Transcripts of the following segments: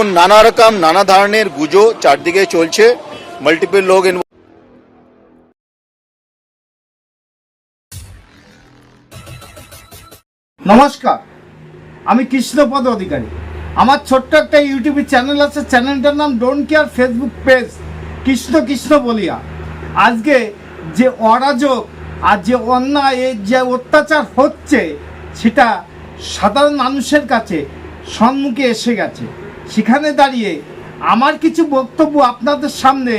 দেখুন, নানা রকম, নানা ধরনের গুজো চারদিকে চলছে মাল্টিপল লোক নমস্কার, আমি কৃষ্ণপদ অধিকারী। আমার ছোট্ট একটা ইউটিউব চ্যানেল আছে চ্যানেলটার নাম don't care Facebook page Krishna Krishna বলিয়া। আজকে যে অরাজক আর যে অন্যায়, যে অত্যাচার হচ্ছে, সেটা সাধারণ মানুষের কাছে সম্মুখে এসে গেছে। সেখানে দাঁড়িয়ে আমার কিছু বক্তব্য আপনাদের সামনে,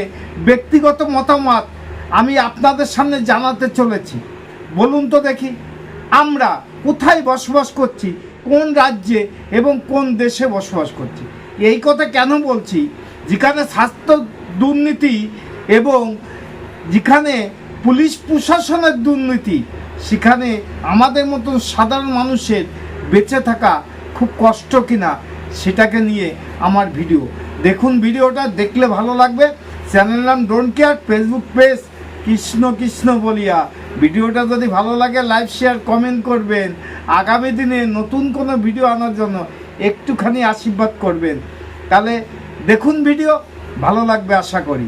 ব্যক্তিগত মতামত আমি আপনাদের সামনে জানাতে চলেছি। বলুন তো দেখি, আমরা কোথায় বসবাস করছি, কোন রাজ্যে এবং কোন দেশে বসবাস করছি? এই কথা কেন বলছি? যেখানে স্বাস্থ্য দুর্নীতি এবং যেখানে পুলিশ প্রশাসনের দুর্নীতি, সেখানে আমাদের মতন সাধারণ মানুষের বেঁচে থাকা খুব কষ্ট কিনা? সেটাকে নিয়ে আমার ভিডিও। দেখুন ভিডিওটা, দেখলে ভালো লাগবে। চ্যানেল নাম don't care, Facebook page Krishna Krishna বলিয়া। ভিডিওটা যদি ভালো লাগে লাইভ শেয়ার, কমেন্ট করবেন। আগামী দিনে নতুন কোনো ভিডিও আনার জন্য একটুখানি আশীর্বাদ করবেন। তাহলে দেখুন ভিডিও, ভালো লাগবে আশা করি।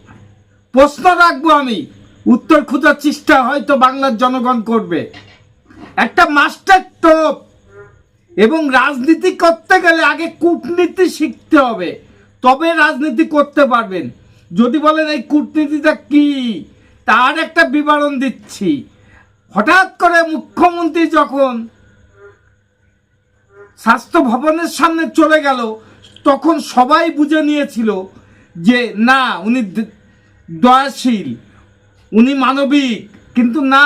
প্রশ্ন রাখব আমি। উত্তর খোঁজার চেষ্টা হয়তো বাংলার জনগণ করবে। একটা মাস্টার টোপ এবং রাজনীতি করতে গেলে আগে কূটনীতি শিখতে হবে। তবে রাজনীতি করতে পারবেন। যদি বলেন এই কূটনীতিটা কি, তার একটা বিবরণ দিচ্ছি। হঠাৎ করে মুখ্যমন্ত্রী যখন স্বাস্থ্য ভবনের সামনে চলে গেল, তখন সবাই বুঝে নিয়েছিল যে, না, উনি দয়াশীল। উনি মানবিক, কিন্তু না,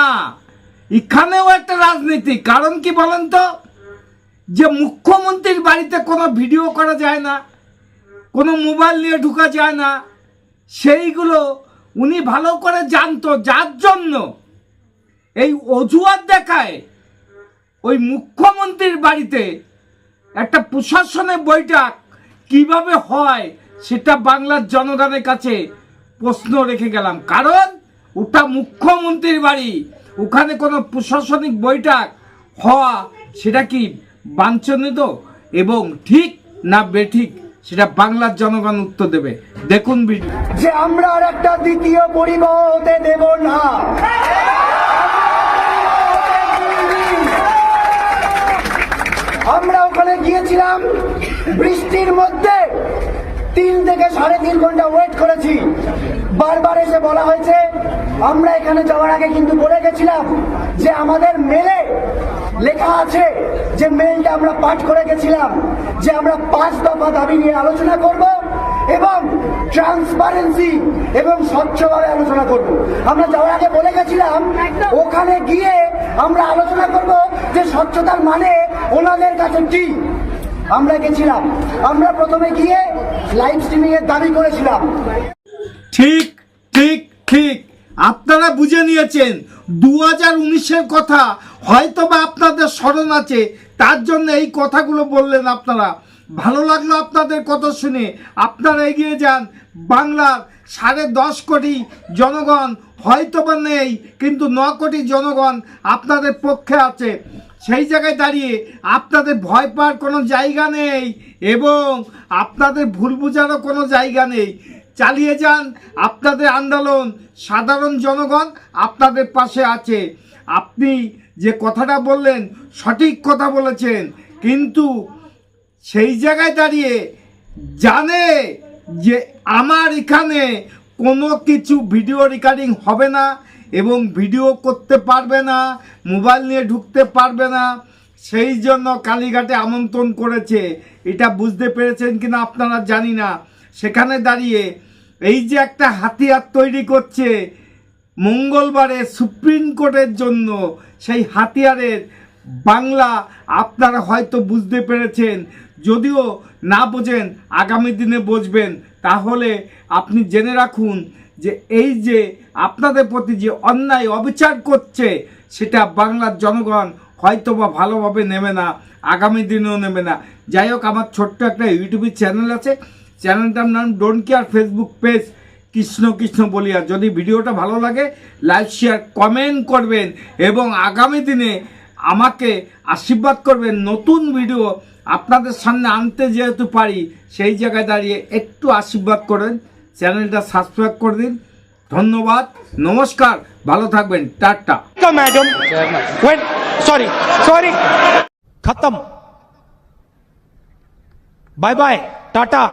এখানেও একটা রাজনীতি। কারণ কি বলেন তো? যে মুখ্যমন্ত্রীর বাড়িতে কোনো ভিডিও করা যায় না, কোনো মোবাইল নিয়ে ঢুকা যায় না, সেইগুলো উনি ভালো করে জানতো। যার জন্য এই অজুহাত দেখায় ওই মুখ্যমন্ত্রীর বাড়িতে একটা প্রশাসনের বৈঠক কীভাবে হয় সেটা বাংলার জনগণের কাছে প্রশ্ন রেখে গেলাম। কারণ ওটা মুখ্যমন্ত্রীর বাড়ি। ওখানে কোনো প্রশাসনিক বৈঠক হওয়া সেটা কি বাঞ্ছনীয় এবং ঠিক না বেঠিক সেটা বাংলার জনগণ উত্তর দেবে। দেখুন ভিডিও। যে আমরা আর একটা দ্বিতীয় পরিবহতে হতে দেব না। আমরা ওখানে গিয়েছিলাম, বৃষ্টির মধ্যে তিন থেকে সাড়ে তিন ঘণ্টা ওয়েট করেছি। বারবার এসে বলা হয়েছে আমরা এখানে যাওয়ার আগে কিন্তু বলে গেছিলাম যে আমাদের মেলে লেখা আছে যে মেলটা আমরা পাঠ করে গেছিলাম যে আমরা পাঁচ দফা দাবি নিয়ে আলোচনা করব এবং ট্রান্সপারেন্সি এবং স্বচ্ছভাবে আলোচনা করব। আমরা যাওয়ার আগে বলে গেছিলাম ওখানে গিয়ে আমরা আলোচনা করব যে স্বচ্ছতার মানে ওনাদের কাছে কি? আমরা গেছিলাম। আমরা প্রথমে গিয়ে লাইভ স্ট্রিমিং এর দাবি করেছিলাম। ঠিক ঠিক ঠিক। আপনারা বুঝে নিয়েছেন। দু হাজার উনিশের কথা হয়তো বা আপনাদের স্মরণ আছে। তার জন্য এই কথাগুলো বললেন আপনারা। ভালো লাগল আপনাদের কথা শুনে। আপনারা এগিয়ে যান। বাংলার সাড়ে দশ কোটি জনগণ হয়তো বা নেই, কিন্তু ন কোটি জনগণ আপনাদের পক্ষে আছে। সেই জায়গায় দাঁড়িয়ে আপনাদের ভয় পাওয়ার কোনো জায়গা নেই এবং আপনাদের ভুল বোঝারও কোনো জায়গা নেই। চালিয়ে যান আপনাদের আন্দোলন, সাধারণ জনগণ আপনাদের পাশে আছে। আপনি যে কথাটা বললেন, সঠিক কথা বলেছেন, কিন্তু সেই জায়গায় দাঁড়িয়ে জানে যে আমার এখানে কোনো কিছু ভিডিও রেকর্ডিং হবে না এবং ভিডিও করতে পারবে না মোবাইল নিয়ে ঢুকতে পারবে না। সেই জন্য কালীঘাটে আমন্ত্রণ করেছে। এটা বুঝতে পেরেছেন কিনা আপনারা জানি না। সেখানে দাঁড়িয়ে এই যে একটা হাতিয়ার তৈরি করছে মঙ্গলবারে সুপ্রিম কোর্টের জন্য, সেই হাতিয়ারের বাংলা আপনারা হয়তো বুঝতে পেরেছেন। যদিও না বোঝেন, আগামী দিনে বুঝবেন। তাহলে আপনি জেনে রাখুন যে এই যে আপনাদের প্রতি যে অন্যায়, অবিচার করছে, সেটা বাংলার জনগণ হয়তো বা ভালোভাবে নেবে না, আগামী দিনেও নেবে না। যাই হোক, আমার ছোট্ট একটা ইউটিউবের চ্যানেল আছে। চ্যানেলটার নাম don't care Facebook page Krishna Krishna বলিয়া যদি ভিডিওটা ভালো লাগে লাইক শেয়ার কমেন্ট করবেন এবং আগামী দিনে আমাকে আশীর্বাদ করবে নতুন ভিডিও আপনাদের সামনে আনতে যেহেতু পারি, সেই জায়গায় দাঁড়িয়ে একটু আশীর্বাদ করেন। চ্যানেলটা সাবস্ক্রাইব করে দিন। ধন্যবাদ। নমস্কার। ভালো থাকবেন। টাটা। ম্যাডাম সরি সরি খতম বাই বাই টাটা